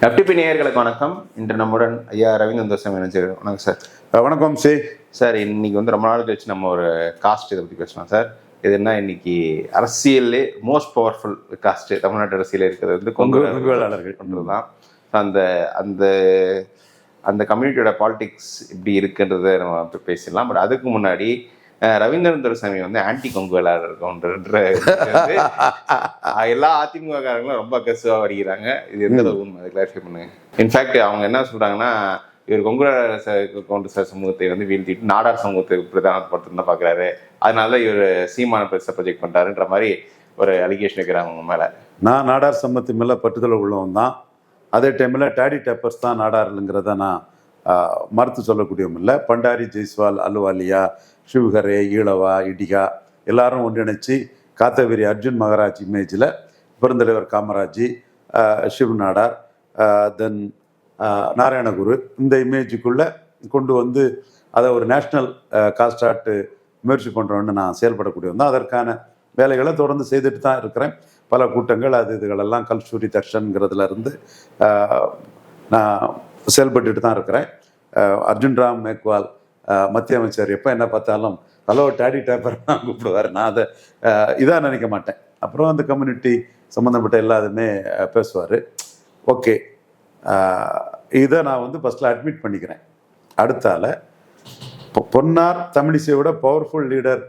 FTP நேயர்களுக்கு வணக்கம். இன்று நம்முடன் ஐயா ரவீந்திரன் தோசம் இணைஞ்சிரு வணக்கம் சார். வணக்கம் சி. சார் இன்னைக்கு வந்து ரொம்ப நாள் கழிச்சு நம்ம ஒரு காஸ்ட் இதை பற்றி பேசலாம் சார். என்ன இன்னைக்கு அரசியல்லே மோஸ்ட் பவர்ஃபுல் காஸ்ட் தமிழ்நாட்டு அரசியல் இருக்கிறது வந்து கொங்கு கொங்கு- வேளாளர்கள். தான் அந்த அந்த அந்த கம்யூனிட்டியோட பாலிடிக்ஸ் இப்படி இருக்குன்றதை நம்ம பேசிடலாம். பட் அதுக்கு முன்னாடி ரவீந்திரன் துரைசாமி வந்து ஆன்டி கொங்கு அஹ், எல்லா அதிமுக காரங்களும் ரொம்ப அக்கசுவா வருகிறாங்க. இது எந்த உண்மை? அதை கிளாரிஃபை பண்ணுங்க. இன்ஃபேக்ட் அவங்க என்ன சொல்றாங்கன்னா இவர் கொங்கு வேளாளர் ச- கவுண்டர் சார் சமூகத்தை வந்து வீழ்த்திட்டு நாடார் சமூகத்தை பிரதானப்படுத்தணும் தான் பாக்குறாரு. அதனால இவர் சீமான பெருசா ப்ரொஜெக்ட் பண்றாருன்ற மாதிரி ஒரு அலிகேஷன் இருக்கிறாங்க அவங்க மேல. நான் நாடார் சம்மத்தி மேலே பட்டுதல் உள்ளவன் தான். அதே டைமில் டேடி டேப்பர்ஸ் தான் நாடாருங்கிறத நான் மறுத்து சொல்லக்கூடியவன் இல்லை. பண்டாரி ஜெய்ஸ்வால் அலுவாலியா சிவகரே ஈழவா இடிகா எல்லாரும் ஒன்றிணைச்சு காத்தவேரி அர்ஜுன் மகராஜ் இமேஜில் பெருந்தலைவர் காமராஜ் ஆஹ், நாடார் தென் நாராயணகுரு இந்த இமேஜுக்குள்ளே கொண்டு வந்து அதை ஒரு நேஷ்னல் காஸ்டாட்டு முயற்சி பண்ணுறோன்னு நான் செயல்படக்கூடியவன் தான் அதற்கான வேலைகளை தொடர்ந்து செய்துட்டு தான் இருக்கிறேன். பல கூட்டங்கள் அது இதுகளெல்லாம் கல்சூரி தர்ஷன்கிறதுல இருந்து நான் செயல்பட்டுட்டு தான் இருக்கிறேன். அர்ஜுன் ராம் மேக்வால் மத்திய அமைச்சர் எப்போ என்ன பார்த்தாலும் ஹலோ டேடி டேப்பர் தான் கூப்பிடுவார். நான் அதை இதாக நினைக்க மாட்டேன். அப்புறம் அந்த கம்யூனிட்டி சம்மந்தப்பட்ட எல்லாதுமே பேசுவார். ஓகே. இதை நான் வந்து ஃபஸ்ட்டில் அட்மிட் பண்ணிக்கிறேன். அடுத்தால பொன்னார் தமிழிசையோட பவர்ஃபுல் லீடர்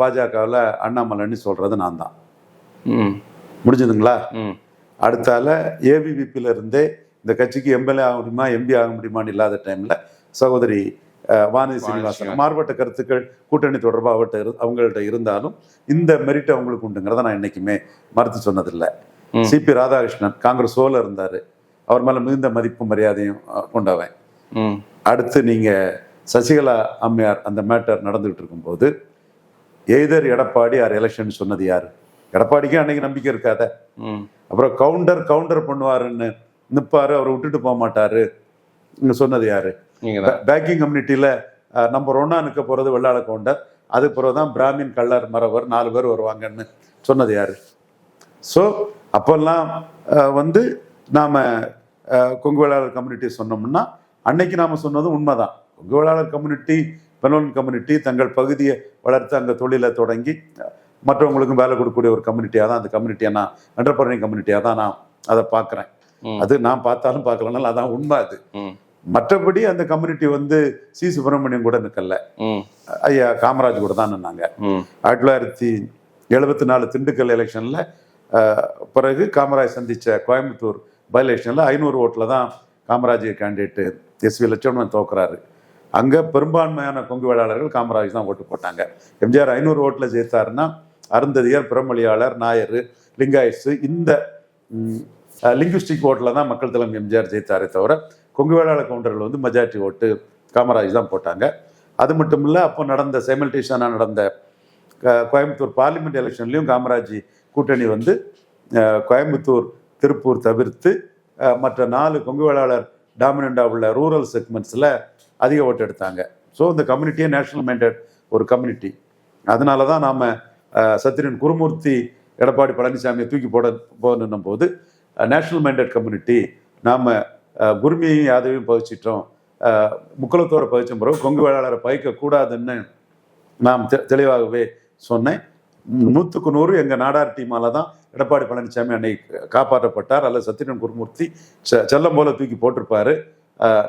பாஜகவில் அண்ணாமலைன்னு சொல்கிறது நான் தான். ம். முடிஞ்சதுங்களா? ம். அடுத்தால ஏபிவிபியில் இருந்தே இந்த கட்சிக்கு எம்எல்ஏ ஆக முடியுமா எம்பி ஆக முடியுமான்னு இல்லாத டைமில் சகோதரி வானதி சீனிவாசன் மாறுபட்ட கருத்துக்கள் கூட்டணி தொடர்பாக அவர்கிட்ட இரு அவங்கள்ட்ட இருந்தாலும் இந்த மெரிட் அவங்களுக்கு உண்டுங்கிறத நான் என்னைக்குமே மறுத்து சொன்னதில்லை. சிபி ராதாகிருஷ்ணன் காங்கிரஸ் ஓல இருந்தார். அவர் மேலே மிகுந்த மதிப்பு மரியாதையும் கொண்டவன். அடுத்து நீங்கள் சசிகலா அம்மையார் அந்த மேட்டர் நடந்துகிட்டு இருக்கும்போது எய்தர் எடப்பாடி ஆர் எலெக்ஷன் சொன்னது யார்? எடப்பாடிக்கு அன்னைக்கு நம்பிக்கை இருக்காத. அப்புறம் கவுண்டர் கவுண்டர் பண்ணுவாருன்னு நிற்பாரு அவரை விட்டுட்டு போக மாட்டாரு. இங்க சொன்னது யாரு? பேக்கிங் கம்யூனிட்டியில் நம்பர் ஒன்னா நிற்க போகிறது வெள்ளாள கவுண்டர் அது பிறகு தான் பிராமின் கள்ளர் மறவர் நாலு பேர் வருவாங்கன்னு சொன்னது யாரு? ஸோ அப்போல்லாம் வந்து நாம் கொங்கு வேளாளர் கம்யூனிட்டி சொன்னோம்னா அன்னைக்கு நாம் சொன்னது உண்மைதான். கொங்கு வேளாளர் கம்யூனிட்டி பெனோன் கம்யூனிட்டி தங்கள் பகுதியை வளர்த்து அங்கே தொழிலை தொடங்கி மற்றவங்களுக்கும் வேலை கொடுக்கக்கூடிய ஒரு கம்யூனிட்டியாக தான் அந்த கம்யூனிட்டியாக நான் என்டர்பிரனிங் கம்யூனிட்டியாக தான் நான் அதை பார்க்குறேன். அது நான் பார்த்தாலும் பார்க்கலனாலும் அதான் உண்மை அது. மற்றபடி அந்த கம்யூனிட்டி வந்து சி. சுப்பிரமணியம் கூட நிற்கல ஐயா காமராஜ் கூட தான் நின்னாங்க. ஆயிரத்தி தொள்ளாயிரத்தி எழுபத்தி நாலு திண்டுக்கல் எலெக்ஷனில் பிறகு காமராஜ் சந்தித்த கோயம்புத்தூர் பை எலெக்ஷனில் ஐநூறு ஓட்டில் தான் Kamaraj candidate S. V. Lakshmanan தோக்குறாரு. அங்கே பெரும்பான்மையான கொங்கு வேளாளர்கள் காமராஜ் தான் ஓட்டு போட்டாங்க. எம்ஜிஆர் ஐநூறு ஓட்டில் ஜெயித்தாருன்னா அருந்ததியர் பிரமொழியாளர் நாயர் லிங்காயட்ஸு இந்த லிங்குஸ்டிக் ஓட்டில் தான் மக்கள் தலைமை எம்ஜிஆர் ஜெயித்தாரே தவிர கொங்கு வேளாள கவுண்டர்கள் வந்து மெஜாரிட்டி ஓட்டு காமராஜ் தான் போட்டாங்க. அது மட்டும் இல்லை அப்போ நடந்த சைமல்டேஷனாக நடந்த கோயம்புத்தூர் பார்லிமெண்ட் எலெக்ஷன்லையும் காமராஜ் கூட்டணி வந்து கோயம்புத்தூர் திருப்பூர் தவிர்த்து மற்ற நாலு கொங்கு வேளாளர் டாமினண்டாக உள்ள ரூரல் செக்மெண்ட்ஸில் அதிக ஓட்டு எடுத்தாங்க. ஸோ இந்த கம்யூனிட்டியே நேஷனல் மைண்டட் ஒரு கம்யூனிட்டி அதனால தான் நாம் சத்திரன் குருமூர்த்தி எடப்பாடி பழனிசாமியை தூக்கி போட போகணும் போது நேஷனல் மைண்டட் கம்யூனிட்டி நாம் குருமியையும் யாதவையும் பகிச்சிட்டோம் அஹ், முக்குளத்தோரை பகிச்ச பிறகு கொங்கு வேளாளரை பகிக்கக்கூடாதுன்னு நாம் தெ- தெளிவாகவே சொன்னேன். நூற்றுக்கு நூறு எங்கள் நாடார் டீமால தான் எடப்பாடி பழனிசாமி அன்னைக்கு காப்பாற்றப்பட்டார். அல்லது சத்யன் குருமூர்த்தி செ- செல்லம் போல தூக்கி போட்டிருப்பாரு.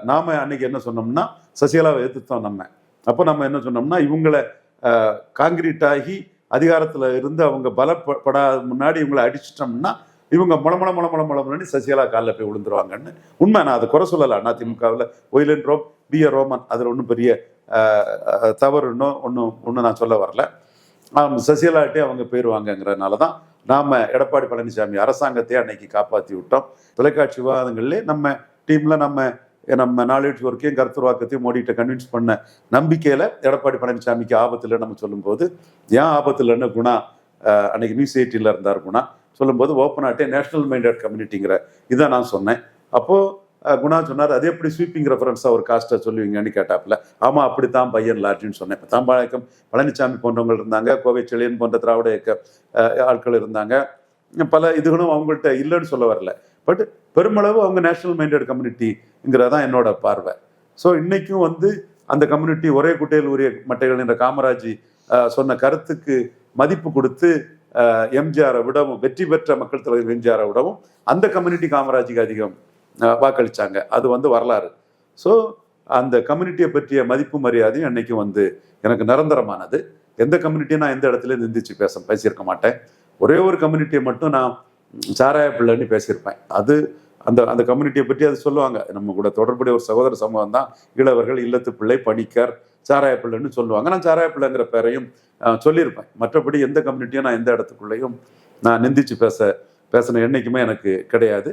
நாம் அன்னைக்கு என்ன சொன்னோம்னா சசிகலாவை எதிர்த்தோம் நம்ம. அப்போ நம்ம என்ன சொன்னோம்னா இவங்களை காங்கிரீட் ஆகி அதிகாரத்தில் இருந்து அவங்க பலப்படாத முன்னாடி இவங்களை அடிச்சிட்டோம்னா இவங்க முளமுள முளமுள முளமுலன்னு சசிகலா காலில் போய் விழுந்துருவாங்கன்னு உண்மை நான் அதை குறை சொல்லலை. அதிமுகவில் ஒயிலன் ரோம் பி ஏ ரோமன் அதில் ஒன்றும் பெரிய அஹ், தவறு இன்னும் ஒன்றும் ஒன்றும் நான் சொல்ல வரல. சசிகலாட்டே அவங்க போயிடுவாங்கங்கிறதுனால தான் நாம் எடப்பாடி பழனிசாமி அரசாங்கத்தையே அன்னைக்கு காப்பாற்றி விட்டோம். தொலைக்காட்சி விவாதங்கள்லேயே நம்ம டீமில் நம்ம நம்ம நாலேஜ் ஒர்க்கையும் கருத்துருவாக்கத்தையும் மோடிகிட்ட கன்வின்ஸ் பண்ண நம்பிக்கையில் எடப்பாடி பழனிசாமிக்கு ஆபத்தில் நம்ம சொல்லும்போது ஏன் ஆபத்து இல்லைன்னு குணா அஹ், அன்னைக்கு நியூஸ் எயிட்டியில் இருந்தார் குணா சொல்லும்போது ஓப்பனாட்டே நேஷனல் மைண்டட் கம்யூனிட்டிங்கிற இதை நான் சொன்னேன். அப்போது குணா சொன்னார் அது எப்படி ஸ்வீப்பிங் ரெஃபரன்ஸாக ஒரு காஸ்ட்டை சொல்லுவீங்கன்னு கேட்டாப்புல? ஆமாம் அப்படி தான் பையன் லாட்ரின்னு சொன்னேன். இப்போ தாம்பாளையம் பழனிசாமி போன்றவங்க இருந்தாங்க கோவை செழியன் போன்ற திராவிட இயக்க ஆட்கள் இருந்தாங்க. பல இதுகளும் அவங்கள்ட்ட இல்லைன்னு சொல்ல வரல. பட் பெருமளவு அவங்க நேஷனல் மைண்டட் கம்யூனிட்டிங்கிறதான் என்னோட பார்வை. ஸோ இன்னைக்கும் வந்து அந்த கம்யூனிட்டி ஒரே குட்டையில் உரிய மட்டைகள் என்ற காமராஜ் சொன்ன கருத்துக்கு மதிப்பு கொடுத்து எம்ஜிஆரை விடவும் வெற்றி பெற்ற மக்கள் தலைவர் எம்ஜிஆரை விடவும் அந்த கம்யூனிட்டி காமராஜுக்கு அதிகம் வாக்களித்தாங்க வாக்களிச்சாங்க. அது வந்து வரலாறு. ஸோ அந்த கம்யூனிட்டியை பற்றிய மதிப்பு மரியாதையும் அன்னைக்கு வந்து எனக்கு நிரந்தரமானது. எந்த கம்யூனிட்டியும் நான் எந்த இடத்துல நிந்திச்சு பேச பேசியிருக்க மாட்டேன். ஒரே ஒரு கம்யூனிட்டியை மட்டும் நான் சாராய பிள்ளைன்னு பேசியிருப்பேன். அது அந்த அந்த கம்யூனிட்டியை பற்றி அது சொல்லுவாங்க. நம்ம கூட தொடர்புடைய ஒரு சகோதர சமூகம் தான் இளவர்கள் இல்லத்து பிள்ளை பணிக்கர் சாராய பிள்ளைன்னு சொல்லுவாங்க. நான் சாராய பிள்ளைங்கிற பேரையும் சொல்லியிருப்பேன். மற்றபடி எந்த கம்யூனிட்டியும் நான் எந்த இடத்துக்குள்ளேயும் நான் நிந்திச்சு பேச பேசின என்றைக்குமே எனக்கு கிடையாது.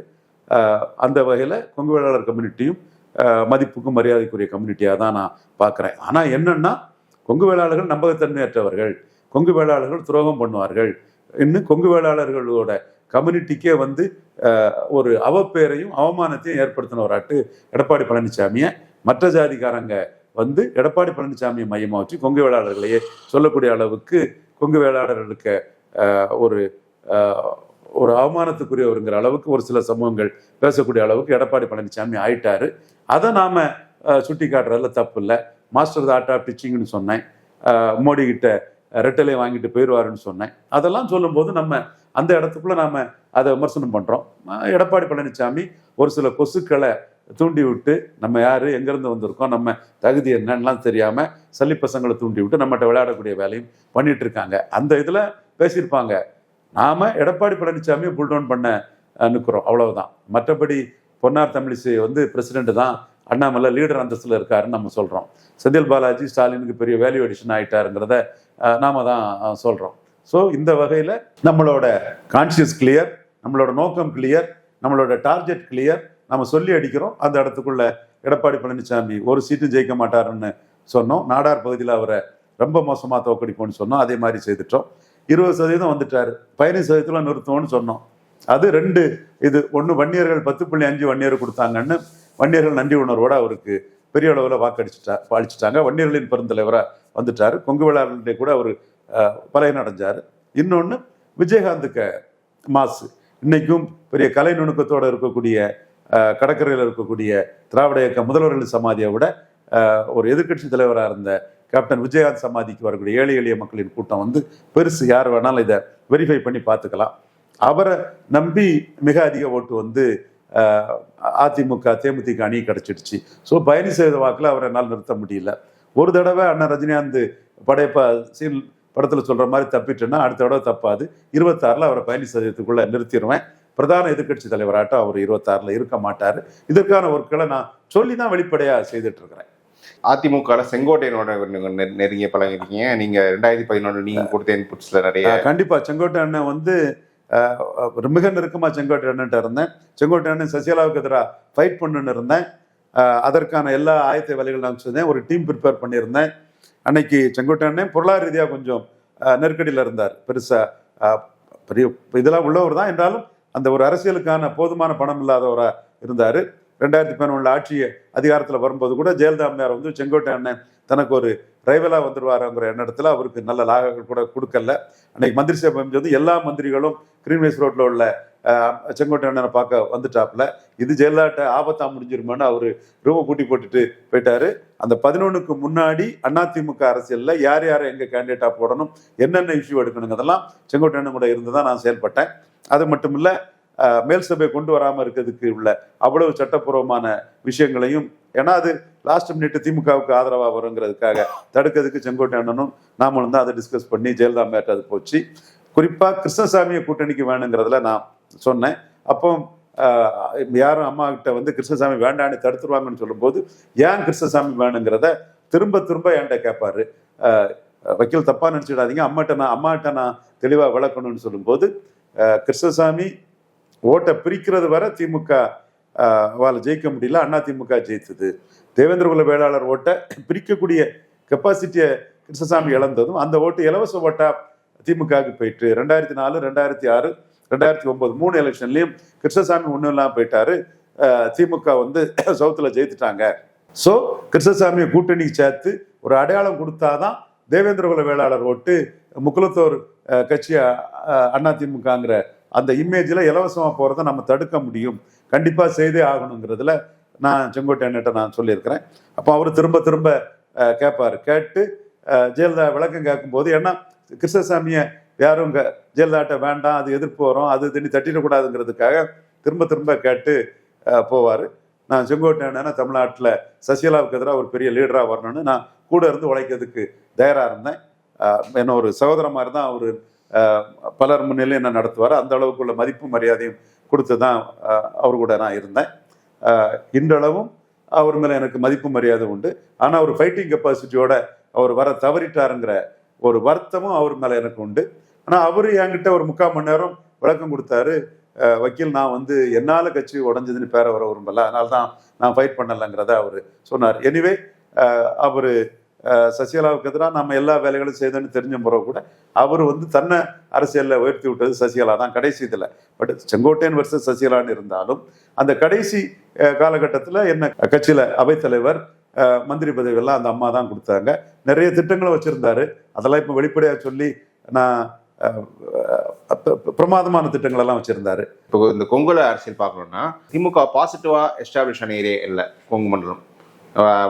அந்த வகையில் கொங்கு வேளாளர் கம்யூனிட்டியும் மதிப்புக்கும் மரியாதைக்குரிய கம்யூனிட்டியாக தான் நான் பார்க்குறேன். ஆனால் என்னென்னா கொங்கு வேளாளர்கள் நம்பகத்தன்மையற்றவர்கள். கொங்கு வேளாளர்கள் துரோகம் பண்ணுவார்கள். இன்னும் கொங்கு வேளாளர்களோட கம்யூனிட்டிக்கே வந்து ஒரு அவப்பேரையும் அவமானத்தையும் ஏற்படுத்தினவராட்டு எடப்பாடி பழனிசாமியை மற்ற ஜாதிக்காரங்க வந்து எடப்பாடி பழனிசாமியை மையமாக வச்சு கொங்கு வேளாளர்களையே சொல்லக்கூடிய அளவுக்கு கொங்கு வேளாளர்களுக்கு ஒரு ஒரு அவமானத்துக்குரியவருங்கிற அளவுக்கு ஒரு சில சமூகங்கள் பேசக்கூடிய அளவுக்கு எடப்பாடி பழனிசாமி ஆயிட்டாரு. அதை நாம சுட்டி காட்டுறதுல தப்பு இல்லை மாஸ்டர் ஆஃப் டீச்சிங்னு சொன்னேன். மோடி கிட்ட ரெட்டலை வாங்கிட்டு போயிடுவாருன்னு சொன்னேன். அதெல்லாம் சொல்லும்போது நம்ம அந்த இடத்துக்குள்ள நாம அதை விமர்சனம் பண்றோம். எடப்பாடி பழனிசாமி ஒரு சில கொசுக்களை தூண்டி விட்டு நம்ம யார் எங்கேருந்து வந்திருக்கோம் நம்ம தகுதி என்னன்னெலாம் தெரியாமல் சல்லி பசங்களை தூண்டி விட்டு நம்மகிட்ட விளையாடக்கூடிய வேலையும் பண்ணிட்டு இருக்காங்க அந்த இதில் பேசியிருப்பாங்க. நாம் எடப்பாடி பழனிசாமியை புல்டவுன் பண்ண அனுக்கிறோம் அவ்வளவுதான். மற்றபடி பொன்னார் தமிழிசை வந்து பிரசிடென்ட் தான் அண்ணாமலை லீடர் அந்தஸ்தில் இருக்காருன்னு நம்ம சொல்கிறோம் செந்தில் பாலாஜி ஸ்டாலினுக்கு பெரிய வேல்யூ அடிஷன் ஆகிட்டாருங்கிறத நாம் தான் சொல்கிறோம் ஸோ இந்த வகையில் நம்மளோட கான்சியஸ் கிளியர் நம்மளோட நோக்கம் கிளியர் நம்மளோட டார்கெட் கிளியர் நம்ம சொல்லி அடிக்கிறோம். அந்த இடத்துக்குள்ள எடப்பாடி பழனிசாமி ஒரு சீட்டும் ஜெயிக்க மாட்டாருன்னு சொன்னோம். நாடார் பகுதியில் அவரை ரொம்ப மோசமாக தோக்கடிப்போம்னு சொன்னோம். அதே மாதிரி செய்துட்டோம். இருபது சதவீதம் வந்துட்டாரு. பதினஞ்சு சதவீதத்தில் நிறுத்துவோம்னு சொன்னோம். அது ரெண்டு இது ஒன்று வன்னியர்கள் பத்து புள்ளி அஞ்சு வன்னியர் கொடுத்தாங்கன்னு வன்னியர்கள் நன்றி உணர்வோடு அவருக்கு பெரிய அளவில் வாக்களிச்சுட்டா அளிச்சிட்டாங்க வன்னியர்களின் பெருந்தலைவராக வந்துட்டார். கொங்கு வேளாளர்கிட்ட கூட அவர் பலையனடைஞ்சார் இன்னொன்று விஜயகாந்துக்கு மாசு. இன்னைக்கும் பெரிய கலை நுணுக்கத்தோடு இருக்கக்கூடிய கடற்கரையில் இருக்கக்கூடிய திராவிட இயக்க முதல்வர்கள் சமாதியை விட ஒரு எதிர்க்கட்சி தலைவராக இருந்த கேப்டன் விஜயகாந்த் சமாதிக்கு வரக்கூடிய ஏழை எளிய மக்களின் கூட்டம் வந்து பெருசு. யார் வேணாலும் இதை வெரிஃபை பண்ணி பார்த்துக்கலாம். அவரை நம்பி மிக அதிக ஓட்டு வந்து அதிமுக தேமுதிக அணி கிடைச்சிடுச்சு. ஸோ பயணி செய்த வாக்கில் அவரை என்னால் நிறுத்த முடியல. ஒரு தடவை அண்ணன் ரஜினிகாந்த் படையப்பா சீல் படத்தில் சொல்கிற மாதிரி தப்பிட்டேன்னா அடுத்த தடவை தப்பாது. இருபத்தாறில் அவரை பயணி சதவீதத்துக்குள்ளே நிறுத்திடுவேன் பிரதான எதிர்க்கட்சி தலைவராட்டம் அவர் இருபத்தாறில் இருக்க மாட்டார். இதற்கான ஒர்க்குகளை நான் சொல்லி தான் வெளிப்படையாக செய்துட்டு இருக்கிறேன் அதிமுக செங்கோட்டையனோட நெருங்கிய பழகிருக்கீங்க. நீங்க ரெண்டாயிரத்தி பதினொன்று நீங்க கொடுத்த இன்புட்ஸ்ல நிறைய கண்டிப்பா. செங்கோட்டை அண்ணன் வந்து மிக நெருக்கமா செங்கோட்டை அண்ணன்ட்ட இருந்தேன். செங்கோட்டை அண்ணன் சசிகலாவுக்கு எதிராக ஃபைட் பண்ணுன்னு இருந்தேன். அதற்கான எல்லா ஆயத்த வேலைகள் நான் செஞ்சேன். ஒரு டீம் ப்ரிப்பேர் பண்ணியிருந்தேன். அன்னைக்கு செங்கோட்டை அண்ணன் பொருளாதார ரீதியாக கொஞ்சம் நெருக்கடியில் இருந்தார். பெருசா அஹ், பெரிய இதெல்லாம் உள்ளவர் தான் என்றாலும் அந்த ஒரு அரசியலுக்கான போதுமான பணம் இல்லாதவராக இருந்தார். ரெண்டாயிரத்தி பதினொன்றில் ஆட்சி அதிகாரத்தில் வரும்போது கூட ஜெயலலிதா அம்மையார் வந்து செங்கோட்டை அண்ணன் தனக்கு ஒரு ரைவலாக வந்துடுவாருங்கிற எண்ணத்தில் அவருக்கு நல்ல லாகங்கள் கூட கொடுக்கல. அன்னைக்கு மந்திரி சபை வந்து எல்லா மந்திரிகளும் கிரீன்வேஸ் ரோட்டில் உள்ள செங்கோட்டை அண்ணனை பார்க்க வந்துட்டாப்புல. இது ஜெயலலிதாட்ட ஆபத்தா முடிஞ்சிருமான்னு அவர் ரூமை கூட்டி போட்டுட்டு போயிட்டாரு. அந்த பதினொன்றுக்கு முன்னாடி அதிமுக அரசியலில் யார் யாரை எங்கே கேண்டிடேட்டாக போடணும் என்னென்ன இஷ்யூ எடுக்கணுங்கிறதெல்லாம் செங்கோட்டையண்ணன் செங்கோட்டை அண்ணன் கூட இருந்து தான் நான் செயல்பட்டேன். அது மட்டும் இல்லை மேல் சபை கொண்டு வராமல் இருக்கிறதுக்கு உள்ள அவ்வளவு சட்டப்பூர்வமான விஷயங்களையும் ஏன்னா அது லாஸ்ட் மினிட் திமுகவுக்கு ஆதரவாக வருங்கிறதுக்காக தடுக்கிறதுக்கு செங்கோட்டை அண்ணனும் நாமளும் தான் அதை டிஸ்கஸ் பண்ணி ஜெயலலிதா மேட்டர் அது போச்சு. குறிப்பாக கிருஷ்ணசாமியை கூட்டணிக்கு வேணுங்கிறதுல நான் சொன்னேன். அப்போ யாரும் அம்மா கிட்ட வந்து கிருஷ்ணசாமி வேண்டான்னு தடுத்துருவாங்கன்னு சொல்லும்போது ஏன் கிருஷ்ணசாமி வேணுங்கிறத திரும்ப திரும்ப என்கிட்ட கேட்பாரு வக்கீல் தப்பா நினைச்சிடாதீங்க. அம்மாட்ட நான் அம்மாட்ட நான் தெளிவாக விளக்கணும்னு சொல்லும்போது கிருஷ்ணசாமி ஓட்டை பிரிக்கிறது வரை திமுக வால ஜெயிக்க முடியல. அண்ணா திமுக ஜெயித்தது. தேவேந்திர குல வேளாளர் ஓட்டை பிரிக்கக்கூடிய கெப்பாசிட்டியை கிருஷ்ணசாமி இழந்ததும் அந்த ஓட்டு இலவச ஓட்டா திமுகவுக்கு போயிட்டு ரெண்டாயிரத்தி நாலு ரெண்டாயிரத்தி ஆறு ரெண்டாயிரத்தி ஒன்பது மூணு எலெக்ஷன்லையும் கிருஷ்ணசாமி ஒன்றும் இல்லாமல் போயிட்டாரு. திமுக வந்து சவுத்தில் ஜெயித்துட்டாங்க. ஸோ கிருஷ்ணசாமியை கூட்டணிக்கு சேர்த்து ஒரு அடையாளம் கொடுத்தாதான் தேவேந்திர குல வேளாளர் ஓட்டு முக்குலத்தோர் கட்சியை அண்ணா அஹ், அதிமுகங்கிற அந்த இமேஜில் இலவசமாக போகிறத நம்ம தடுக்க முடியும். கண்டிப்பாக செய்தே ஆகணுங்கிறதுல நான் செங்கோட்டையன்கிட்ட நான் சொல்லியிருக்கிறேன். அப்போ அவர் திரும்ப திரும்ப கேட்பார் கேட்டு ஜெயலலிதா விளக்கம் கேட்கும்போது ஏன்னா கிருஷ்ணசாமியை யாரும் ஜெயலலிதாட்ட வேண்டாம் அது எதிர்ப்பு வரும் அது தண்ணி தட்டிடக்கூடாதுங்கிறதுக்காக திரும்ப திரும்ப கேட்டு போவார். நான் செங்கோட்டையன் தமிழ்நாட்டில் சசிகலாவுக்கு எதிராக ஒரு பெரிய லீடராக வரணும்னு நான் கூட இருந்து உழைக்கிறதுக்கு தயாராக இருந்தேன். என்ன ஒரு சகோதர மாதிரி தான் அவர் பலர் முன்னிலையும் என்ன நடத்துவார். அந்த அளவுக்குள்ள மதிப்பு மரியாதையும் கொடுத்து தான் அவர் கூட நான் இருந்தேன். இன்றளவும் அவர் மேலே எனக்கு மதிப்பு மரியாதை உண்டு. ஆனால் அவர் ஃபைட்டிங் கெப்பாசிட்டியோட அவர் வர தவறிட்டாருங்கிற ஒரு வருத்தமும் அவர் மேலே எனக்கு உண்டு. ஆனால் அவர் என்கிட்ட ஒரு முக்கால் மணி நேரம் விளக்கம் கொடுத்தாரு. வக்கீல் நான் வந்து என்னால் கட்சி உடஞ்சதுன்னு பேர வர விரும்பல. அதனால தான் நான் ஃபைட் பண்ணலைங்கிறத அவர் சொன்னார். எனிவே அவர் சசிகலாவுக்கு எதிராக நம்ம எல்லா வேலைகளும் செய்தோன்னு தெரிஞ்ச பிறகு கூட அவர் வந்து தன்னை அரசியலில் உயர்த்தி விட்டது சசிகலா தான். கடைசி இதில் பட் செங்கோட்டையன் வருஷம் சசிகலான்னு இருந்தாலும் அந்த கடைசி காலகட்டத்தில் என்ன கட்சியில் அவைத்தலைவர் மந்திரி பதவியெல்லாம் அந்த அம்மா தான் கொடுத்தாங்க. நிறைய திட்டங்களை வச்சுருந்தாரு. அதெல்லாம் இப்போ வெளிப்படையாக சொல்லி நான் பிரமாதமான திட்டங்கள் எல்லாம் வச்சுருந்தாரு. இப்போ இந்த கொங்குல அரசியல் பார்க்கணும்னா திமுக பாசிட்டிவா எஸ்டாப்ளிஷ் ஆன ஏரியா இல்லை கொங்கு மண்டலம்.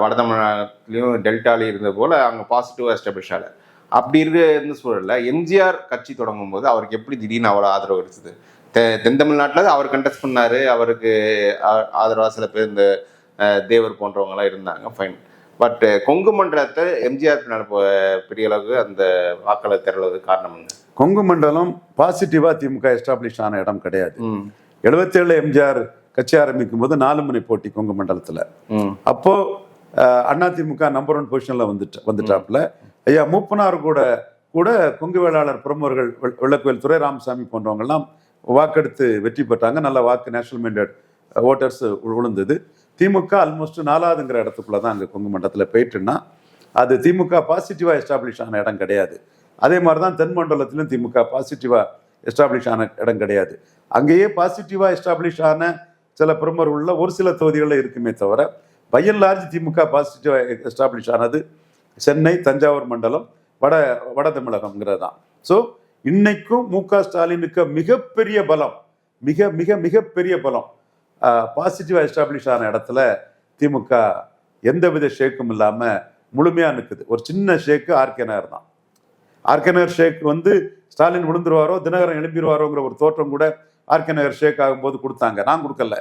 வட தமிழ்நாட்டிலையும் டெல்டாலையும் இருந்த போல அங்கே பாசிட்டிவா எஸ்டாப்ளிஷ் ஆகல அப்படி இருக்க சூழல்ல எம்ஜிஆர் கட்சி தொடங்கும் போது அவருக்கு எப்படி திடீர்னு அவ்வளோ ஆதரவு கிடைச்சது? தெ தென் தமிழ்நாட்டில் அவர் கண்டெஸ்ட் பண்ணாரு. அவருக்கு ஆ- ஆதரவா சில பேர் இந்த தேவர் போன்றவங்கலாம் இருந்தாங்க. ஃபைன் பட் கொங்கு மண்டலத்தை எம்ஜிஆர் பின்னால் பெரிய அளவுக்கு அந்த வாக்களை திரளது காரணம் என்ன? கொங்கு மண்டலம் பாசிட்டிவாக திமுக எஸ்டாப்ளிஷ் ஆன இடம் கிடையாது. எழுபத்தேழு எம்ஜிஆர் கட்சி ஆரம்பிக்கும் போது நாலு முனை போட்டி கொங்கு மண்டலத்தில். அப்போ அதிமுக நம்பர் ஒன் பொசிஷன்ல வந்துட்டு வந்துட்டாப்புல. ஐயா மூப்பனார் கூட கூட கொங்கு வேளாளர் பிரமுகர்கள் வெ- வெள்ளக்கோயில் துரை ராமசாமி போன்றவங்கெல்லாம் வாக்கெடுத்து வெற்றி பெற்றாங்க. நல்ல வாக்கு நேஷனல் மைண்டட் ஓட்டர்ஸ் விழுந்தது திமுக ஆல்மோஸ்ட் நாலாவதுங்கிற இடத்துக்குள்ள தான் அங்கே கொங்கு மண்டலத்தில் போயிட்டுன்னா அது திமுக பாசிட்டிவாக எஸ்டாப்ளிஷ் ஆன இடம் கிடையாது. அதே மாதிரி தான் தென் மண்டலத்திலும் திமுக பாசிட்டிவாக எஸ்டாப்ளிஷ் ஆன இடம் கிடையாது. அங்கேயே பாசிட்டிவாக எஸ்டாப்ளிஷ் ஆன சில பிரமுகர் உள்ள ஒரு சில தொகுதிகளில் இருக்குமே தவிர பையன் லார்ஜ் திமுக பாசிட்டிவ் எஸ்டாப்ளிஷ் ஆனது சென்னை தஞ்சாவூர் மண்டலம் வட வட தமிழகம்ங்கிறது தான் ஸோ இன்னைக்கும் மு க ஸ்டாலினுக்கு மிகப்பெரிய பலம் மிக மிக மிகப்பெரிய பலம் பாசிட்டிவாக எஸ்டாப்ளிஷ் ஆன இடத்துல திமுக எந்தவித ஷேக்கும் இல்லாமல் முழுமையாக நிற்குது ஒரு சின்ன ஷேக்கு ஆர்கே நகர் தான். ஆர்கே நகர் ஷேக் வந்து ஸ்டாலின் விழுந்துருவாரோ தினகரன் எழுப்பிடுவாரோங்கிற ஒரு தோற்றம் கூட ஆர்கே நகர் ஷேக் ஆகும்போது கொடுத்தாங்க. நான் கொடுக்கல.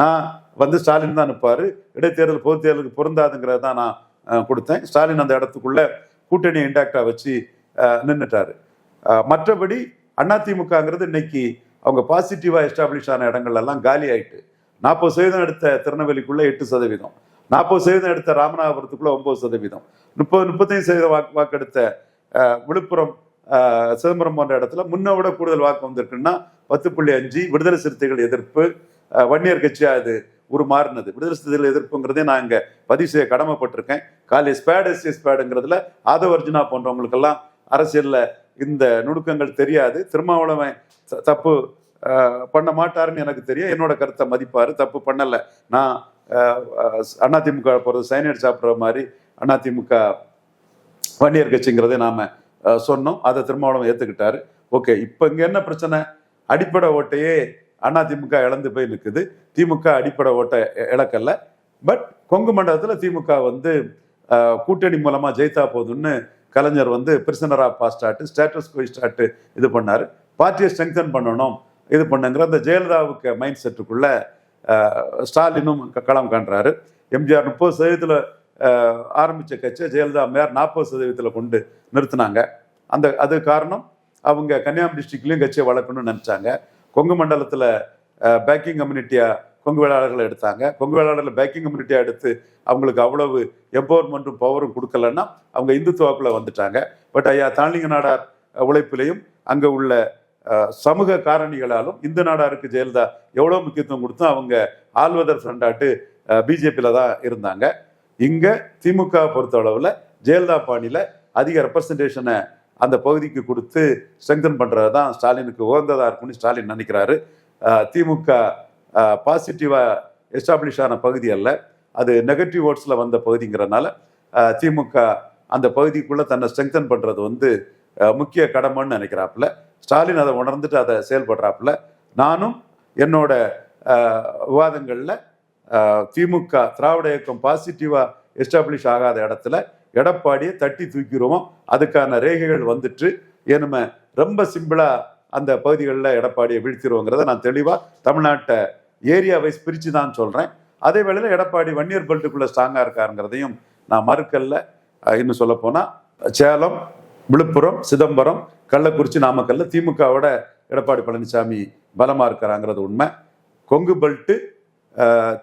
நான் வந்து ஸ்டாலின் தான் அனுப்பார் இடைத்தேர்தல் பொது தேர்தலுக்கு பொருந்தாதுங்கிறத தான் நான் கொடுத்தேன். ஸ்டாலின் அந்த இடத்துக்குள்ள கூட்டணி இண்டாக்டாக வச்சு நின்றுட்டார் மற்றபடி அதிமுகங்கிறது இன்னைக்கு அவங்க பாசிட்டிவாக எஸ்டாப்ளிஷ் ஆன இடங்கள்லாம் காலி ஆயிட்டு. நாற்பது சதவீதம் எடுத்த திருநெல்வேலிக்குள்ளே எட்டு சதவீதம். நாற்பது சதவீதம் எடுத்த ராமநாதபுரத்துக்குள்ளே ஒம்பது சதவீதம். முப்பது முப்பத்தஞ்சு சதவீதம் வாக்கு வாக்கெடுத்த விழுப்புரம் சிதம்பரம் போன்ற இடத்துல முன்ன விட கூடுதல் வாக்கு வந்திருக்குன்னா பத்து புள்ளி அஞ்சு விடுதலை சிறுத்தைகள் எதிர்ப்பு. வன்னியர் கட்சியாக அது உருமாறினது. விடுதலை சிறுத்தைகள் எதிர்ப்புங்கிறதே நான் இங்கே பதிவு செய்ய கடமைப்பட்டிருக்கேன். காலி ஸ்பேட் எஸ் ஸ்பேடுங்கிறதுல ஆதவ அர்ஜுனா போன்றவங்களுக்கெல்லாம் அரசியலில் இந்த நுணுக்கங்கள் தெரியாது. திருமாவளவன் தப்பு பண்ண மாட்டாருன்னு எனக்கு தெரியும். என்னோட கருத்தை மதிப்பார். தப்பு பண்ணலை. நான் அதிமுக போகிறது சைனைட் சாப்பிட்ற மாதிரி அதிமுக வன்னியர் கட்சிங்கிறதை நாம் சொன்னோம். அதை திருமாவளவன் ஏற்றுக்கிட்டாரு ஓகே இப்போ இங்கே என்ன பிரச்சனை? அடிப்படை ஓட்டையே அதிமுக இழந்து போய் நிற்குது திமுக அடிப்படை ஓட்டை இழக்கல. பட் கொங்கு மண்டலத்தில் திமுக வந்து கூட்டணி மூலமாக ஜெயித்தா போதும்னு கலைஞர் வந்து பிரிசனரா பாஸ்டாட்டு ஸ்டேட்டஸ் ஸ்டாட்டு இது பண்ணார். பார்ட்டியை ஸ்ட்ரெங்தன் பண்ணணும் இது பண்ணுங்கிற அந்த ஜெயலலிதாவுக்கு மைண்ட் செட்டுக்குள்ள ஸ்டாலினும் க- களம் காண்றாரு. எம்ஜிஆர் முப்பது சதவீதத்தில் ஆரம்பித்த கட்சியை ஜெயலலிதா அம்மையார் நாற்பது சதவீதத்தில் கொண்டு நிறுத்தினாங்க. அந்த அது காரணம் அவங்க கன்னியாகுமரி டிஸ்ட்ரிக்ட்லேயும் கட்சியை வளர்க்கணும்னு நினச்சாங்க. கொங்கு மண்டலத்தில் பேக்கிங் கம்யூனிட்டியாக கொங்கு வேளாளர்களை எடுத்தாங்க. கொங்கு வேளாளர்கள் பேக்கிங் கம்யூனிட்டியாக எடுத்து அவங்களுக்கு அவ்வளவு எம்பவர்மெண்ட்டும் பவரும் கொடுக்கலன்னா அவங்க இந்துத்துவாக்குள்ளே வந்துட்டாங்க. பட் ஐயா தாளிங்க நாடார் உழைப்பிலையும் அங்கே உள்ள சமூக காரணிகளாலும் இந்த நாடாருக்கு ஜெயலலிதா எவ்வளோ முக்கியத்துவம் கொடுத்தும் அவங்க ஆல்வதர் ஃப்ரெண்டாட்டு பிஜேபியில் தான் இருந்தாங்க. இங்கே திமுக பொறுத்த அளவில் ஜெயலலிதா பாணியில் அதிக ரெப்ரசன்டேஷனை அந்த பகுதிக்கு கொடுத்து ஸ்ட்ரெங்தன் பண்ணுறது தான் ஸ்டாலினுக்கு உகந்ததாக இருக்கும்னு ஸ்டாலின் நினைக்கிறாரு. திமுக பாசிட்டிவாக எஸ்டாப்ளிஷ் ஆன பகுதி அல்ல. அது நெகட்டிவ் ஓட்ஸில் வந்த பகுதிங்கிறனால திமுக அந்த பகுதிக்குள்ளே தன்னை ஸ்ட்ரெங்தன் பண்ணுறது வந்து முக்கிய கடமைன்னு நினைக்கிறாப்புல. ஸ்டாலின் அதை உணர்ந்துட்டு அதை செயல்படுறாப்புல. நானும் என்னோட விவாதங்களில் திமுக திராவிட இயக்கம் பாசிட்டிவா எஸ்டாப்ளிஷ் ஆகாத இடத்துல எடப்பாடியை தட்டி தூக்கிடுவோம் அதுக்கான ரேகைகள் வந்துட்டு ஏனும ரொம்ப சிம்பிளா அந்த பகுதிகளில் எடப்பாடியை வீழ்த்திடுவோங்கிறத நான் தெளிவாக தமிழ்நாட்டை ஏரியா வைஸ் பிரித்து தான் சொல்கிறேன் அதே வேளையில் எடப்பாடி வன்னியர் பெல்ட்டுக்குள்ளே ஸ்ட்ராங்காக இருக்காருங்கிறதையும் நான் மறுக்கல்ல. இன்னும் சொல்லப்போனால் சேலம் விழுப்புரம் சிதம்பரம் கள்ளக்குறிச்சி நாமக்கல்ல திமுகவோட எடப்பாடி பழனிசாமி பலமாக இருக்கிறாங்கிறது உண்மை. கொங்கு பெல்ட்டு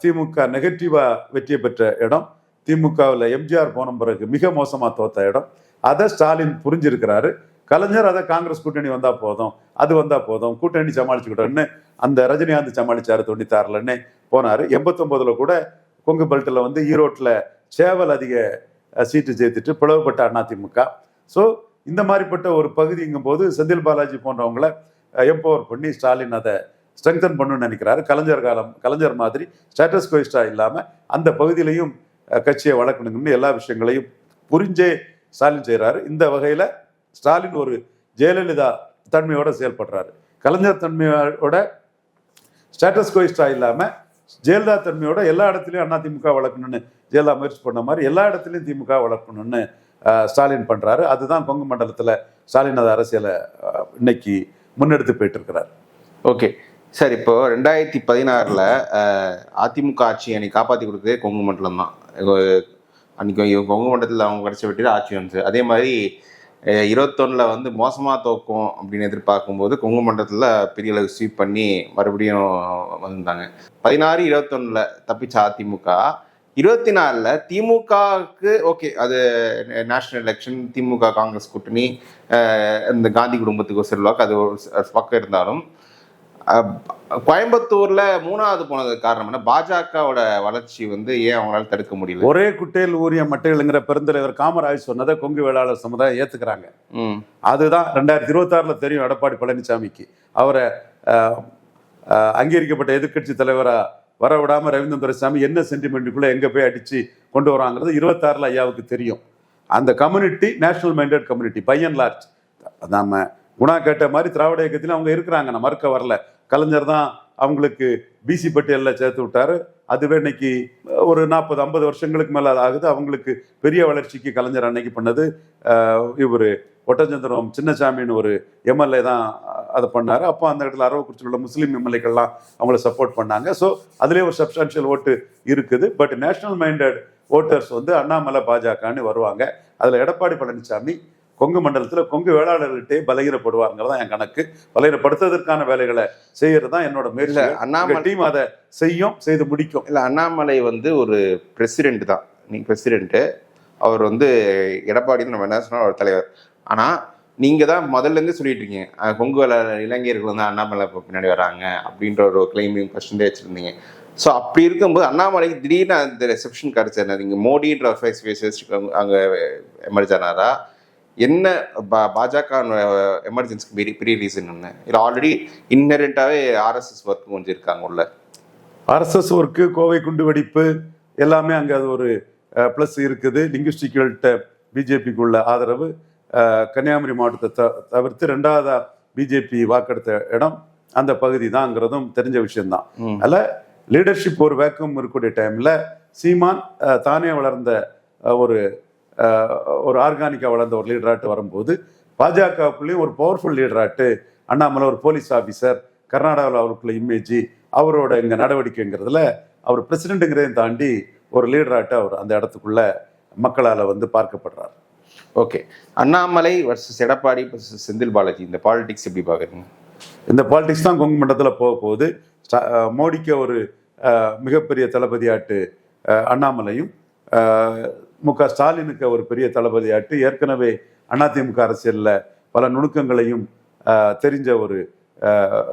திமுக நெகட்டிவாக வெற்றி பெற்ற இடம். திமுகவில் எம்ஜிஆர் போன பிறகு மிக மோசமாக தோத்த இடம். அதை ஸ்டாலின் புரிஞ்சிருக்கிறாரு. கலைஞர் அதை காங்கிரஸ் கூட்டணி வந்தால் போதும் அது வந்தால் போதும் கூட்டணி சமாளிச்சுக்கிட்டோன்னு அந்த ரஜினிகாந்த் சமாளிச்சாரு தொண்ணூத்தாறுலன்னு போனார். எண்பத்தொம்போதில் கூட கொங்கு பெல்ட்டில் வந்து ஈரோட்டில் சேவல் அதிக சீட்டு சேர்த்துட்டு பிளவுபட்ட அதிமுக. ஸோ இந்த மாதிரிப்பட்ட ஒரு பகுதிங்கும் போது செந்தில் பாலாஜி போன்றவங்களை எம்பவர் பண்ணி ஸ்டாலின் அதை ஸ்ட்ரெங்தன் பண்ணணும்னு நினைக்கிறாரு. கலைஞர் காலம் கலைஞர் மாதிரி ஸ்டேட்டஸ் கோயிஸ்டா இல்லாமல் அந்த பகுதியிலையும் கட்சியை வளர்க்கணுங்கன்னு எல்லா விஷயங்களையும் புரிஞ்சே ஸ்டாலின் செய்கிறாரு இந்த வகையில் ஸ்டாலின் ஒரு ஜெயலலிதா தன்மையோட செயல்படுறாரு. கலைஞர் தன்மையோட ஸ்டேட்டஸ் கோயிஸ்டா இல்லாமல் ஜெயலலிதா தன்மையோட எல்லா இடத்துலையும் அதிமுக வளர்க்கணும்னு ஜெயலலிதா முயற்சி பண்ண மாதிரி எல்லா இடத்துலையும் திமுக வளர்க்கணும்னு ஸ்டாலின் பண்ணுறாரு அதுதான் கொங்கு மண்டலத்தில் ஸ்டாலின் அது அரசியலை இன்னைக்கு முன்னெடுத்து போயிட்டு இருக்கிறார். ஓகே. சார் இப்போ ரெண்டாயிரத்தி பதினாறில் அதிமுக ஆட்சி அன்னைக்கு காப்பாற்றி கொடுத்ததே கொங்கு மண்டலம் தான். அன்னைக்கு கொங்கு மண்டலத்தில் அவங்க கிடைச்ச வெட்டி ஆட்சி வந்துச்சு அதே மாதிரி இருபத்தொன்னில் வந்து மோசமாக தோக்கும் அப்படின்னு எதிர்பார்க்கும்போது கொங்கு மண்டலத்தில் பெரிய அளவு ஸ்வீப் பண்ணி மறுபடியும் வந்திருந்தாங்க. பதினாறு இருபத்தொன்னில் தப்பிச்ச அதிமுக. இருபத்தி நாலில் திமுகவுக்கு ஓகே அது நேஷனல் எலெக்ஷன் திமுக காங்கிரஸ் கூட்டணி இந்த காந்தி குடும்பத்துக்கு ஒரு செல்வாக்கு அது ஒரு பக்கம் இருந்தாலும் கோயம்புத்தூர்ல மூணாவது போனதுக்கு காரணம் என்ன? பாஜகவோட வளர்ச்சி வந்து ஏன் அவங்களால தடுக்க முடியல? ஒரே குட்டையில் ஊரிய மட்டைகள்ங்கிற பெருந்தலைவர் காமராஜ் சொன்னதை கொங்கு வேளாளர் சமுதாயம் ஏத்துக்கிறாங்க. அதுதான் ரெண்டாயிரத்தி இருபத்தாறுல தெரியும் எடப்பாடி பழனிசாமிக்கு அவரை அங்கீகரிக்கப்பட்ட எதிர்க்கட்சி தலைவரா வர விடாம ரவீந்திரன் துரைசாமி என்ன சென்டிமெண்ட்டுக்குள்ள எங்க போய் அடிச்சு கொண்டு வராங்கிறது இருபத்தாறுல ஐயாவுக்கு தெரியும். அந்த கம்யூனிட்டி நேஷனல் மைண்டட் கம்யூனிட்டி பையன் லார்ஜ் நாம குணா கேட்ட மாதிரி திராவிட இயக்கத்திலும் அவங்க இருக்கிறாங்க. நான் மறுக்க வரல. கலைஞர் தான் அவங்களுக்கு பிசி பட்டியலில் சேர்த்து விட்டாரு. அதுவே இன்னைக்கு ஒரு நாற்பது ஐம்பது வருஷங்களுக்கு மேலே அது ஆகுது. அவங்களுக்கு பெரிய வளர்ச்சிக்கு கலைஞர் அன்னைக்கு பண்ணது. இவர் ஒட்டச்சந்திரம் சின்னசாமின்னு ஒரு எம்எல்ஏ தான் அதை பண்ணாரு. அப்போ அந்த இடத்துல அரவக்குறிச்சியில் உள்ள முஸ்லீம் எம்எல்ஏக்கள்லாம் அவங்கள சப்போர்ட் பண்ணாங்க. ஸோ அதுலேயே ஒரு சப்ஸ்டான்ஷியல் ஓட்டு இருக்குது. பட் நேஷனல் மைண்டட் ஓட்டர்ஸ் வந்து அண்ணாமலை பாஜகன்னு வருவாங்க. அதில் எடப்பாடி பழனிசாமி கொங்கு மண்டலத்தில் கொங்கு வேளாளர்கள்ட்டே பலகீனப்படுவாருங்கிறது தான் என் கணக்கு. பலகீனப்படுத்துவதற்கான வேலைகளை செய்யறது தான் என்னோட முயற்சி அண்ணாமலை டீம் அதை செய்யும் செய்து முடிக்கும். இல்ல அண்ணாமலை வந்து ஒரு பிரசிடென்ட் தான். நீங்க பிரசிடென்ட் அவர் வந்து எடப்பாடி நம்ம என்ன சொன்னா ஒரு தலைவர். ஆனா நீங்க தான் முதல்ல இருந்து சொல்லிட்டு இருக்கீங்க. கொங்கு வேள இளைஞர்கள் வந்து அண்ணாமலை பின்னாடி வராங்க அப்படின்ற ஒரு கிளைமிங் ஃபர்ஸ்ட் வச்சிருந்தீங்க. ஸோ அப்படி இருக்கும்போது அண்ணாமலைக்கு திடீர்னு அந்த ரிசப்ஷன் கிடைச்சது நீங்க மோடின்ற ஃபேஸ் ஃபேஸஸ் அங்க எமர்ஜ் ஆனாரா? என்ன பா பாஜக எமர்ஜென்சிக்கு பெரிய பெரிய ரீசன் என்ன? இல்லை ஆல்ரெடி இன்னரெண்டாவே ஆர்எஸ்எஸ் ஒர்க் கொஞ்சம் இருக்காங்க உள்ள. ஆர்எஸ்எஸ் ஒர்க்கு கோவை குண்டு வெடிப்பு எல்லாமே அங்கே அது ஒரு ப்ளஸ் இருக்குது. லிங்குஸ்டிக்கல்ட்ட பிஜேபிக்கு உள்ள ஆதரவு. கன்னியாகுமரி மாவட்டத்தை த- தவிர்த்து ரெண்டாவதா பிஜேபி வாக்கெடுத்த இடம் அந்த பகுதி தான்ங்கிறதும் தெரிஞ்ச விஷயம்தான். அதில் லீடர்ஷிப் ஒரு வேக்கம் இருக்கக்கூடிய டைமில் சீமான் தானே வளர்ந்த ஒரு ஒரு ஆர்கானிக்காக வளர்ந்த ஒரு லீடராட்டு வரும்போது பாஜகவுக்குள்ளேயும் ஒரு பவர்ஃபுல் லீடராட்டு அண்ணாமலை ஒரு போலீஸ் ஆஃபீஸர் கர்நாடகாவில் அவருக்குள்ள இமேஜ் அவரோட இங்க நடவடிக்கைங்கிறதுல அவர் பிரசிடென்ட்டுங்கிறதையும் தாண்டி ஒரு லீடராட்டு அவர் அந்த இடத்துக்குள்ள மக்களால் வந்து பார்க்கப்படுறார். Okay Annamalai versus Edappadi versus Senthil Balaji இந்த பாலிடிக்ஸ் எப்படி பாக்குறீங்க இந்த பாலிடிக்ஸ் தான் கொங்கு மண்டலத்தில் போக போகுது. மோடிக்கு ஒரு மிகப்பெரிய தளபதியாட்டு அண்ணாமலையும் மு க ஸ்டாலினுக்கு ஒரு பெரிய தளபதியாட்டு. ஏற்கனவே அதிமுக அரசியலில் பல நுணுக்கங்களையும் தெரிஞ்ச ஒரு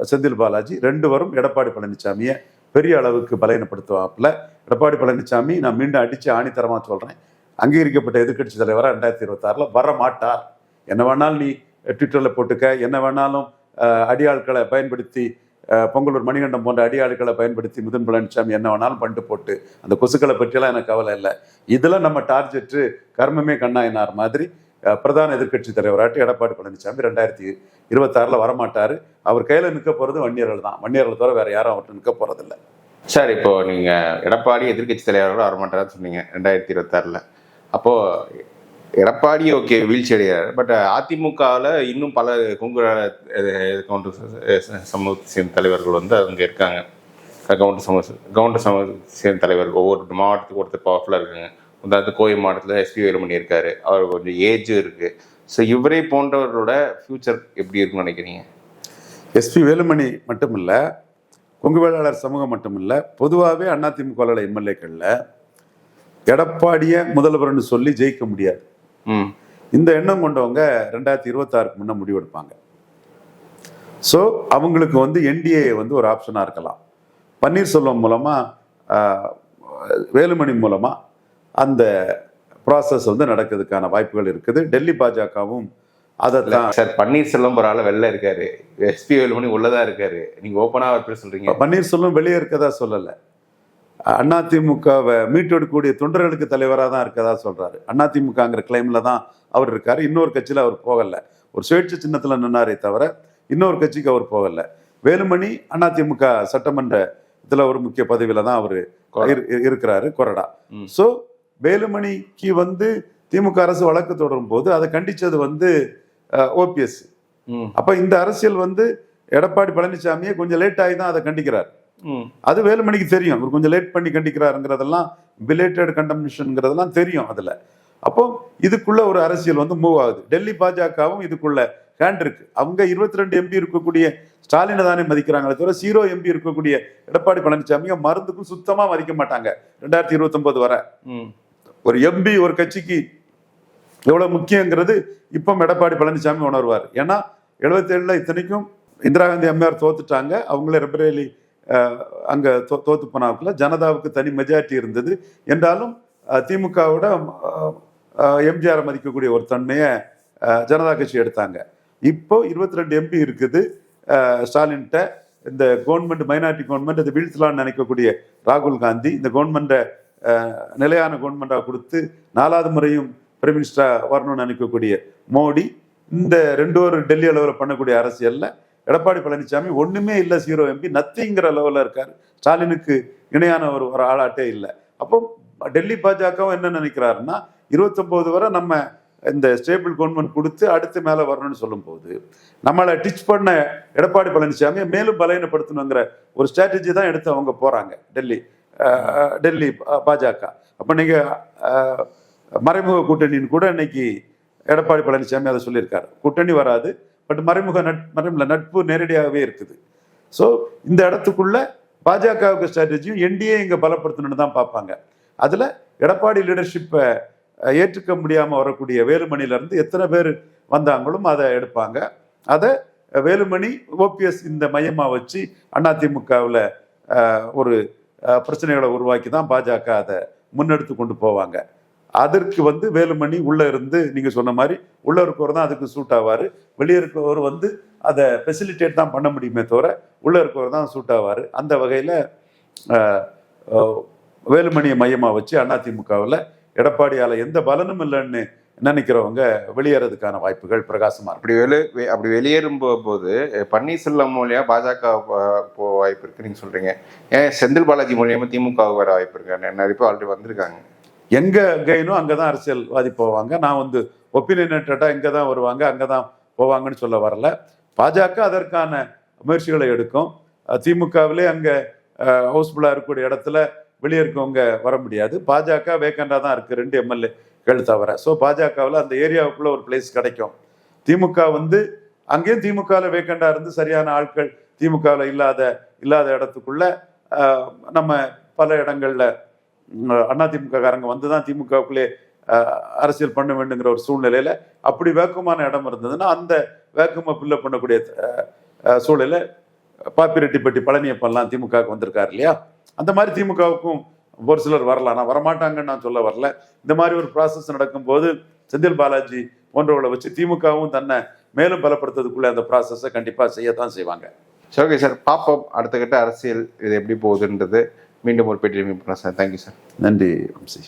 செந்தில் பாலாஜி. ரெண்டு வரும் எடப்பாடி பழனிசாமியை பெரிய அளவுக்கு பலகீனப்படுத்துவாப்பில் எடப்பாடி பழனிசாமி நான் மீண்டும் அடிச்சு ஆணித்தரமாக சொல்கிறேன் அங்கீகரிக்கப்பட்ட எதிர்க்கட்சி தலைவராக ரெண்டாயிரத்தி இருபத்தாறில் வர மாட்டார் என்ன வேணாலும் நீ ட்விட்டரில் போட்டுக்க. என்ன வேணாலும் அடியாட்களை பயன்படுத்தி பொங்கலூர் மணிகண்டம் போன்ற அடியாட்களை பயன்படுத்தி முதன் பழனிசாமி என்ன வேணாலும் பண்ணிட்டு போட்டு அந்த கொசுக்களை பற்றியெல்லாம் எனக்கு கவலை இல்லை. இதில் நம்ம டார்கெட்டு கர்மமே கண்ணாயினார் மாதிரி பிரதான எதிர்க்கட்சி தலைவராட்டு எடப்பாடி பழனிசாமி ரெண்டாயிரத்தி இருபத்தாறில் வரமாட்டார். அவர் கையில் நிற்க போகிறது வன்னியர்கள் தான். வன்னியர்கள் தவிர வேறு யாரும் அவர்கிட்ட நிற்க போகிறதில்ல சார் இப்போ நீங்கள் எடப்பாடி எதிர்க்கட்சி தலைவரோட வரமாட்டார்னு சொன்னீங்க ரெண்டாயிரத்தி இருபத்தாறில். அப்போது எடப்பாடி ஓகே வீழ்ச்சி அடைகிறார். பட் அதிமுகவில் இன்னும் பல கொங்கு கவுண்டர் சமூகத்தை சேர்ந்த தலைவர்கள் வந்து அங்கே இருக்காங்க. கவுண்டர் சமூக கவுண்டர் சமூகத்தை சேர்ந்த தலைவர்கள் ஒவ்வொரு மாவட்டத்துக்கு ஒருத்தர் பவர்ஃபுல்லாக இருக்காங்க. உதாரணத்து கோவை மாவட்டத்தில் எஸ்பி வேலுமணி இருக்கார். அவர் கொஞ்சம் ஏஜும் இருக்குது ஸோ இவரே போன்றவரோட ஃப்யூச்சர் எப்படி இருக்கும்னு நினைக்கிறீங்க? எஸ்பி வேலுமணி மட்டும் இல்லை கொங்கு வேளாளர் சமூகம் மட்டும் இல்லை பொதுவாகவே அதிமுக எம்எல்ஏக்களில் எடப்பாடியை முதல்வர்னு சொல்லி ஜெயிக்க முடியாது. இந்த எண்ணம் கொண்டவங்க ரெண்டாயிரத்தி இருபத்தாறுக்கு முன்ன முடிவெடுப்பாங்க. ஸோ அவங்களுக்கு வந்து என்டிஏ வந்து ஒரு ஆப்ஷனாக இருக்கலாம். பன்னீர்செல்வம் மூலமாக வேலுமணி மூலமாக அந்த ப்ராசஸ் வந்து நடக்கிறதுக்கான வாய்ப்புகள் இருக்குது. டெல்லி பாஜகவும் அதை தான் சார் பன்னீர்செல்வம் ஒரு ஆள வெளில இருக்காரு. எஸ்பி வேலுமணி உள்ளதா இருக்காரு. நீங்க ஓப்பனா எப்படி சொல்றீங்க. பன்னீர்செல்வம் வெளியே இருக்கதா சொல்லலை. அதிமுகவை மீட்டெடுக்கக்கூடிய தொண்டர்களுக்கு தலைவராக தான் இருக்கதா சொல்றாரு. அதிமுகங்கிற கிளைம்ல தான் அவர் இருக்காரு. இன்னொரு கட்சியில் அவர் போகல. ஒரு சுயேட்சை சின்னத்தில் நின்னாரே தவிர இன்னொரு கட்சிக்கு அவர் போகல. வேலுமணி அதிமுக சட்டமன்ற இதுல ஒரு முக்கிய பதவியில தான் அவர் இருக்கிறாரு. கொறடா. ம். ஸோ வேலுமணிக்கு வந்து திமுக அரசு வழக்கு தொடரும் போது அதை கண்டிச்சது வந்து ஓபிஎஸ் அப்ப இந்த அரசியல் வந்து எடப்பாடி பழனிசாமியே கொஞ்சம் லேட் ஆகி தான் அதை கண்டிக்கிறார். அது வேலுமணிக்கு தெரியும். அவர் கொஞ்சம் லேட் பண்ணி கண்டிக்கிறாருங்கிறதெல்லாம் பிலேட்டட் கண்டம்னிஷன்ங்கிறதெல்லாம் தெரியும் அதுல. அப்போ இதுக்குள்ள ஒரு அரசியல் வந்து மூவ் ஆகுது. டெல்லி பாஜகவும் இதுக்குள்ள ஹேண்ட் இருக்கு. அவங்க இருபத்தி ரெண்டு எம்பி இருக்கக்கூடிய ஸ்டாலினை தானே மதிக்கிறாங்களே தவிர ஜீரோ எம்பி இருக்கக்கூடிய எடப்பாடி பழனிசாமியை மருந்துக்கும் சுத்தமா மதிக்க மாட்டாங்க. ரெண்டாயிரத்தி இருபத்தொன்பது வரை. ஒரு எம்பி ஒரு கட்சிக்கு எவ்வளவு முக்கியங்கிறது இப்போ எடப்பாடி பழனிசாமி உணர்வார். ஏன்னா 77 இத்தனைக்கும் இந்திரா காந்தி அம்மையார் தோத்துட்டாங்க. அவங்களே ரெபரேலி அங்கே தோ- தோத்து போனாக்குள்ள ஜனதாவுக்கு தனி மெஜாரிட்டி இருந்தது. என்றாலும் திமுகவோட எம்ஜிஆரை மதிக்கக்கூடிய ஒரு தன்மையை ஜனதா கட்சி எடுத்தாங்க. இப்போ இருபத்தி ரெண்டு எம்பி இருக்குது. ஸ்டாலின்கிட்ட இந்த கவர்மெண்ட் மைனாரிட்டி கவர்மெண்ட் இதை வீழ்த்தலான்னு நினைக்கக்கூடிய ராகுல் காந்தி இந்த கவர்மெண்ட்டை நிலையான கவர்மெண்டாக கொடுத்து நாலாவது முறையும் பிரைம் மினிஸ்டராக வரணும்னு நினைக்கக்கூடிய மோடி இந்த ரெண்டு ஒரு டெல்லி அளவில் பண்ணக்கூடிய அரசியலில் எடப்பாடி பழனிசாமி ஒண்ணுமே இல்லை ஜீரோ எம்பி நத்திங்கிற லெவலில் இருக்காரு. ஸ்டாலினுக்கு இணையான ஒரு ஒரு ஆளாட்டே இல்லை. அப்போ டெல்லி பாஜகவும் என்ன நினைக்கிறாருன்னா இருபத்தொம்போது வரை நம்ம இந்த ஸ்டேபிள் கவர்மெண்ட் கொடுத்து அடுத்து மேலே வரணும்னு சொல்லும்போது நம்மளை டிச் பண்ண எடப்பாடி பழனிசாமியை மேலும் பலவீனப்படுத்தணுங்கிற ஒரு ஸ்ட்ராட்டஜி தான் எடுத்து அவங்க போகிறாங்க டெல்லி. டெல்லி பாஜக. அப்போ நீங்கள் மறைமுக கூட்டணின்னு கூட இன்னைக்கு எடப்பாடி பழனிசாமி அதை சொல்லியிருக்காரு. கூட்டணி வராது பட் மறைமுக நட் மறைமுக நட்பு நேரடியாகவே இருக்குது. ஸோ இந்த இடத்துக்குள்ள பாஜகவுக்கு ஸ்ட்ராட்டஜியும் என்டிஏ இங்கே பலப்படுத்தணும்னு தான் பார்ப்பாங்க. அதில் எடப்பாடி லீடர்ஷிப்பை ஏற்றுக்க முடியாமல் வரக்கூடிய வேலுமணியிலேருந்து எத்தனை பேர் வந்தாங்களும் அதை எடுப்பாங்க. அதை வேலுமணி ஓபிஎஸ் இந்த மையமாக வச்சு அதிமுகவில் ஒரு பிரச்சனைகளை உருவாக்கி தான் பாஜக அதை முன்னெடுத்து கொண்டு போவாங்க. அதற்கு வந்து வேலுமணி உள்ளே இருந்து நீங்கள் சொன்ன மாதிரி உள்ளே இருக்கவர் தான் அதுக்கு சூட் ஆவார். வெளியே இருக்கவர் வந்து அதை ஃபெசிலிட்டேட் தான் பண்ண முடியுமே தவிர உள்ளே இருக்கவர் தான் சூட் ஆவார். அந்த வகையில் வேலுமணியை மையமாக வச்சு அதிமுகவில் எடப்பாடியால் எந்த பலனும் இல்லைன்னு நினைக்கிறவங்க வெளியேறதுக்கான வாய்ப்புகள் பிரகாசமாக அப்படி வெளியே வெ- அப்படி வெளியேறும் போது பன்னீர்செல்வம் மூலியா பாஜக போக வாய்ப்பு இருக்குன்னு நீங்கள் சொல்கிறீங்க ஏன் செந்தில் பாலாஜி மூலியமாக திமுக வர வாய்ப்பு இருக்கு? நிறைய பேர் ஆல்ரெடி வந்திருக்காங்க. எங்க அங்கே அங்கதான் அரசியல்வாதி போவாங்க. நான் வந்து ஒப்பீனியனேட்டடாக இங்க தான் வருவாங்க அங்கதான் போவாங்கன்னு சொல்ல வரல. பாஜக அதற்கான முயற்சிகளை எடுக்கும். திமுகவிலே அங்க ஹவுஸ்ஃபுல்லா இருக்கக்கூடிய இடத்துல வெளியே இருக்கவங்க வர முடியாது. பாஜக வேக்கண்டா தான் இருக்கு ரெண்டு எம்எல்ஏக்கள் தவிர. ஸோ பாஜகவில் அந்த ஏரியாவுக்குள்ள ஒரு பிளேஸ் கிடைக்கும். திமுக வந்து அங்கேயும் திமுகவில் வேக்கண்டா இருந்து சரியான ஆட்கள் திமுகவில் இல்லாத இல்லாத இடத்துக்குள்ள நம்ம பல இடங்களில் அதிமுக காரங்க வந்து தான் திமுகவுக்குள்ளே அரசியல் பண்ண வேண்டுங்கிற ஒரு சூழ்நிலையில் அப்படி வேக்குமான இடம் இருந்ததுன்னா அந்த வேக்கமாக ஃபில்லப் பண்ணக்கூடிய சூழலில் பாப்பிரெட்டிப்பட்டி பழனியப்பெல்லாம் திமுகவுக்கு வந்திருக்காரு இல்லையா? அந்த மாதிரி திமுகவுக்கும் ஒரு சிலர் வரலாம். நான் வரமாட்டாங்கன்னு நான் சொல்ல வரல. இந்த மாதிரி ஒரு ப்ராசஸ் நடக்கும்போது செந்தில் பாலாஜி போன்றவர்களை வச்சு திமுகவும் தன்னை மேலும் பலப்படுத்துறதுக்குள்ளே அந்த ப்ராசஸை கண்டிப்பாக செய்யத்தான் செய்வாங்க. சரி ஓகே சார் பாப்போம். அடுத்த கட்ட அரசியல் இது எப்படி போகுதுன்றது. மீண்டும் ஒரு பேட்டி மீட் பண்ணலாம் சார் தேங்க்யூ சார் நன்றி வம்சி.